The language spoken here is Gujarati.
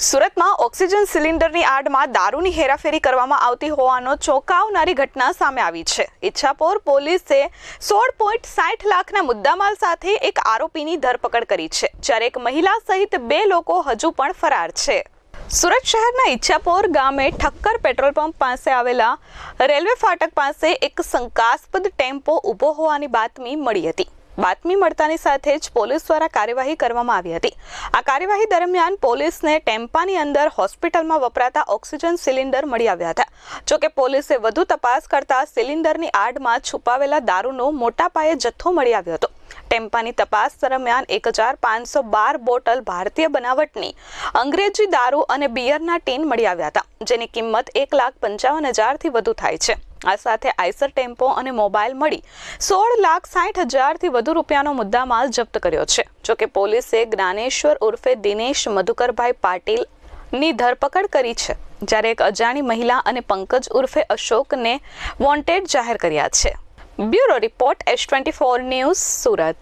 સુરતમાં ઓક્સિજન સિલિન્ડરની આડમાં દારૂની હેરાફેરી કરવામાં આવતી હોવાનો ચોંકાવનારી ઘટના સામે આવી છે. ઈચ્છાપોર પોલીસે સોળ પોઈન્ટ સાઠ લાખના મુદ્દામાલ સાથે એક આરોપીની ધરપકડ કરી છે, જ્યારે એક મહિલા સહિત બે લોકો હજુ પણ ફરાર છે. સુરત શહેરના ઈચ્છાપોર ગામે ઠક્કર પેટ્રોલ પંપ પાસે આવેલા રેલવે ફાટક પાસે એક શંકાસ્પદ ટેમ્પો ઊભો હોવાની બાતમી મળી હતી. બાતમી મળતાની સાથે જ પોલીસ દ્વારા કાર્યવાહી કરવામાં આવી હતી. આ કાર્યવાહી દરમિયાન પોલીસને ટેમ્પાની અંદર હોસ્પિટલમાં વપરાતા ઓક્સિજન સિલિન્ડર મળી આવ્યા હતા. જોકે પોલીસે વધુ તપાસ કરતા સિલિન્ડરની આડમાં છુપાવેલા દારૂનો મોટા પાયે જથ્થો મળી આવ્યો હતો. ટેમ્પાની તપાસ દરમિયાન એક હજાર પાંચસો બાર બોટલ ભારતીય બનાવટની અંગ્રેજી દારૂ અને બિયરના ટીન મળી આવ્યા હતા, જેની કિંમત એક લાખ પંચાવન હજારથી વધુ થાય છે. આ સાથે આઈસર ટેમ્પો અને મોબાઈલ મળી સોળ લાખ સાઠ હજારથી વધુ રૂપિયાનો મુદ્દામાલ જપ્ત કર્યો છે. જોકે પોલીસે જ્ઞાનેશ્વર ઉર્ફે દિનેશ મધુકરભાઈ પાટીલની ધરપકડ કરી છે, જ્યારે એક અજાણી મહિલા અને પંકજ ઉર્ફે અશોકને વોન્ટેડ જાહેર કર્યા છે. Bureau report S twenty four news Surat.